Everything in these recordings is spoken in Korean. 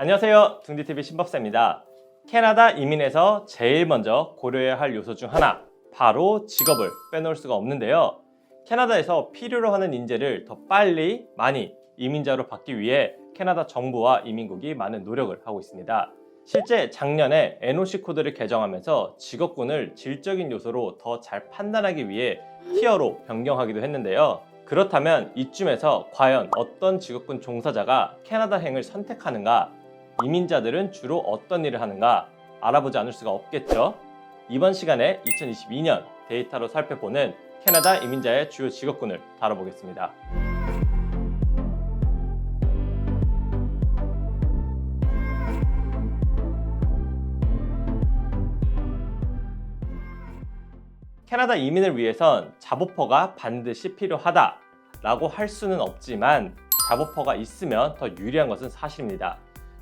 안녕하세요. 둥디TV 신박사입니다. 캐나다 이민에서 제일 먼저 고려해야 할 요소 중 하나, 바로 직업을 빼놓을 수가 없는데요. 캐나다에서 필요로 하는 인재를 더 빨리, 많이 이민자로 받기 위해 캐나다 정부와 이민국이 많은 노력을 하고 있습니다. 실제 작년에 NOC 코드를 개정하면서 직업군을 질적인 요소로 더 잘 판단하기 위해 티어로 변경하기도 했는데요. 그렇다면 이쯤에서 과연 어떤 직업군 종사자가 캐나다행을 선택하는가, 이민자들은 주로 어떤 일을 하는가 알아보지 않을 수가 없겠죠. 이번 시간에 2022년 데이터로 살펴보는 캐나다 이민자의 주요 직업군을 다뤄보겠습니다. 캐나다 이민을 위해선 잡오퍼가 반드시 필요하다라고 할 수는 없지만 잡오퍼가 있으면 더 유리한 것은 사실입니다.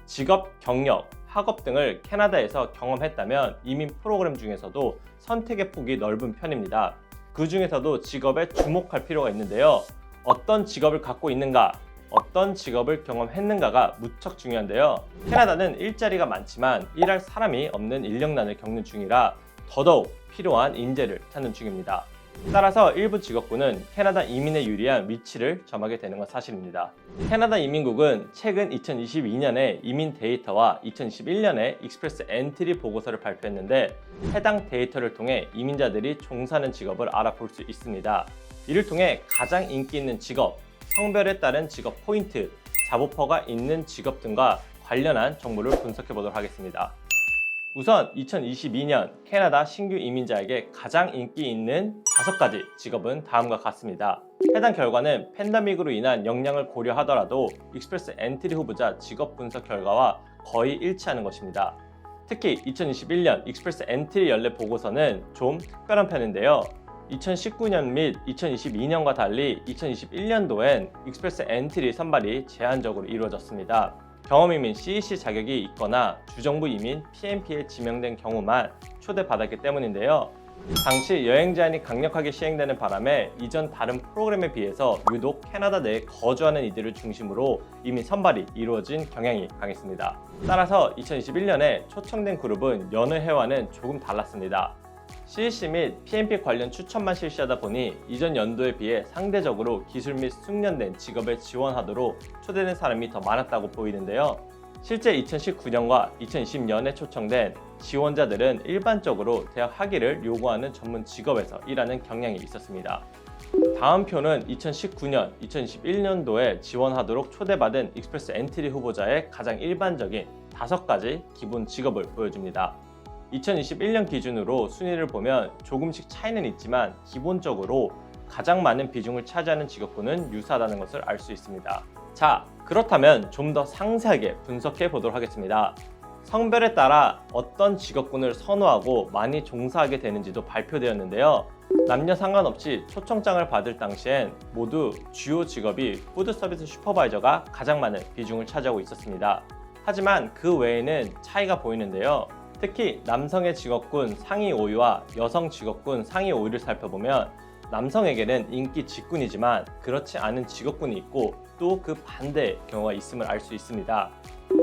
직업, 경력, 학업 등을 캐나다에서 경험했다면 이민 프로그램 중에서도 선택의 폭이 넓은 편입니다. 그 중에서도 직업에 주목할 필요가 있는데요. 어떤 직업을 갖고 있는가, 어떤 직업을 경험했는가가 무척 중요한데요. 캐나다는 일자리가 많지만 일할 사람이 없는 인력난을 겪는 중이라 더더욱 필요한 인재를 찾는 중입니다. 따라서 일부 직업군은 캐나다 이민에 유리한 위치를 점하게 되는 건 사실입니다. 캐나다 이민국은 최근 2022년에 이민 데이터와 2021년에 익스프레스 엔트리 보고서를 발표했는데 해당 데이터를 통해 이민자들이 종사하는 직업을 알아볼 수 있습니다. 이를 통해 가장 인기 있는 직업, 성별에 따른 직업 포인트, 잡오퍼가 있는 직업 등과 관련한 정보를 분석해 보도록 하겠습니다. 우선 2022년 캐나다 신규 이민자에게 가장 인기 있는 다섯 가지 직업은 다음과 같습니다. 해당 결과는 팬데믹으로 인한 영향을 고려하더라도 익스프레스 엔트리 후보자 직업 분석 결과와 거의 일치하는 것입니다. 특히 2021년 익스프레스 엔트리 연례 보고서는 좀 특별한 편인데요. 2019년 및 2022년과 달리 2021년도엔 익스프레스 엔트리 선발이 제한적으로 이루어졌습니다. 경험이민 CEC 자격이 있거나 주정부 이민 PNP에 지명된 경우만 초대받았기 때문인데요. 당시 여행 제한이 강력하게 시행되는 바람에 이전 다른 프로그램에 비해서 유독 캐나다 내에 거주하는 이들을 중심으로 이민 선발이 이루어진 경향이 강했습니다. 따라서 2021년에 초청된 그룹은 여느 해와는 조금 달랐습니다. CEC 및 PNP 관련 추천만 실시하다 보니 이전 연도에 비해 상대적으로 기술 및 숙련된 직업에 지원하도록 초대된 사람이 더 많았다고 보이는데요. 실제 2019년과 2020년에 초청된 지원자들은 일반적으로 대학 학위를 요구하는 전문 직업에서 일하는 경향이 있었습니다. 다음 표는 2019년, 2021년도에 지원하도록 초대받은 익스프레스 엔트리 후보자의 가장 일반적인 다섯 가지 기본 직업을 보여줍니다. 2021년 기준으로 순위를 보면 조금씩 차이는 있지만 기본적으로 가장 많은 비중을 차지하는 직업군은 유사하다는 것을 알 수 있습니다. 자, 그렇다면 좀 더 상세하게 분석해 보도록 하겠습니다. 성별에 따라 어떤 직업군을 선호하고 많이 종사하게 되는지도 발표되었는데요. 남녀 상관없이 초청장을 받을 당시엔 모두 주요 직업이 푸드 서비스 슈퍼바이저가 가장 많은 비중을 차지하고 있었습니다. 하지만 그 외에는 차이가 보이는데요. 특히 남성의 직업군 상위 5위와 여성 직업군 상위 5위를 살펴보면 남성에게는 인기 직군이지만 그렇지 않은 직업군이 있고 또 그 반대의 경우가 있음을 알 수 있습니다.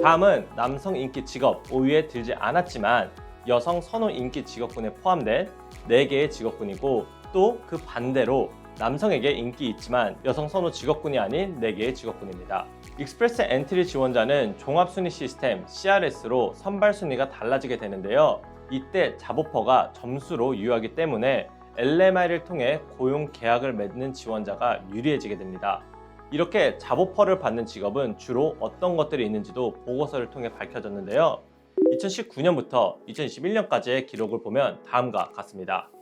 다음은 남성 인기 직업 5위에 들지 않았지만 여성 선호 인기 직업군에 포함된 4개의 직업군이고 또 그 반대로 남성에게 인기 있지만 여성 선호 직업군이 아닌 4개의 직업군입니다. 익스프레스 엔트리 지원자는 종합순위 시스템 CRS로 선발 순위가 달라지게 되는데요. 이때 잡오퍼가 점수로 유효하기 때문에 LMI를 통해 고용 계약을 맺는 지원자가 유리해지게 됩니다. 이렇게 잡오퍼를 받는 직업은 주로 어떤 것들이 있는지도 보고서를 통해 밝혀졌는데요. 2019년부터 2021년까지의 기록을 보면 다음과 같습니다.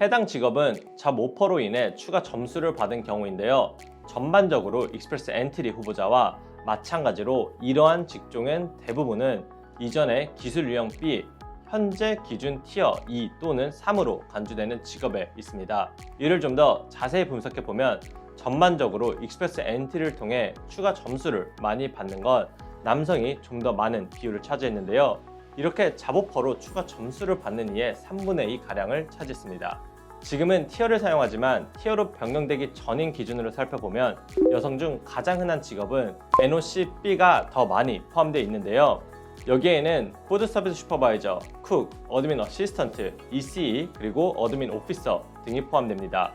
해당 직업은 잡 오퍼로 인해 추가 점수를 받은 경우인데요. 전반적으로 익스프레스 엔트리 후보자와 마찬가지로 이러한 직종은 대부분은 이전에 기술 유형 B, 현재 기준 티어 2 또는 3으로 간주되는 직업에 있습니다. 이를 좀 더 자세히 분석해 보면 전반적으로 익스프레스 엔트리를 통해 추가 점수를 많이 받는 건 남성이 좀 더 많은 비율을 차지했는데요. 이렇게 잡오퍼로 추가 점수를 받는 이의 3분의 2 가량을 차지했습니다. 지금은 티어를 사용하지만 티어로 변경되기 전인 기준으로 살펴보면 여성 중 가장 흔한 직업은 NOC-B가 더 많이 포함되어 있는데요. 여기에는 푸드 서비스 슈퍼바이저, 쿡, 어드민 어시스턴트, ECE, 그리고 어드민 오피서 등이 포함됩니다.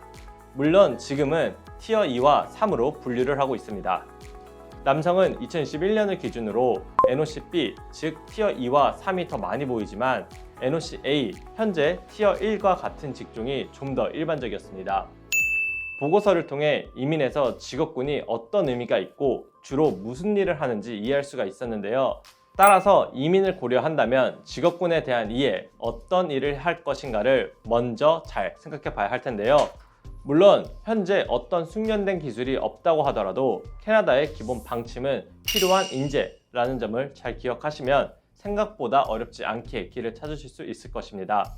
물론 지금은 티어 2와 3으로 분류를 하고 있습니다. 남성은 2021년을 기준으로 NOC-B, 즉 티어 2와 3이 더 많이 보이지만 NOC-A, 현재 티어 1과 같은 직종이 좀 더 일반적이었습니다. 보고서를 통해 이민에서 직업군이 어떤 의미가 있고 주로 무슨 일을 하는지 이해할 수가 있었는데요. 따라서 이민을 고려한다면 직업군에 대한 이해, 어떤 일을 할 것인가를 먼저 잘 생각해 봐야 할 텐데요. 물론 현재 어떤 숙련된 기술이 없다고 하더라도 캐나다의 기본 방침은 필요한 인재라는 점을 잘 기억하시면 생각보다 어렵지 않게 길을 찾으실 수 있을 것입니다.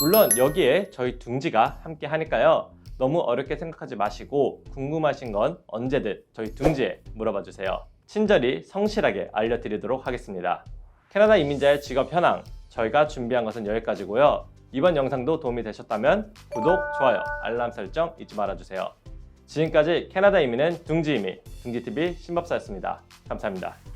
물론 여기에 저희 둥지가 함께 하니까요. 너무 어렵게 생각하지 마시고 궁금하신 건 언제든 저희 둥지에 물어봐 주세요. 친절히 성실하게 알려드리도록 하겠습니다. 캐나다 이민자의 직업 현황 저희가 준비한 것은 여기까지고요. 이번 영상도 도움이 되셨다면 구독, 좋아요, 알람 설정 잊지 말아주세요. 지금까지 캐나다 이민은 둥지 이민, 둥지TV 신법사였습니다. 감사합니다.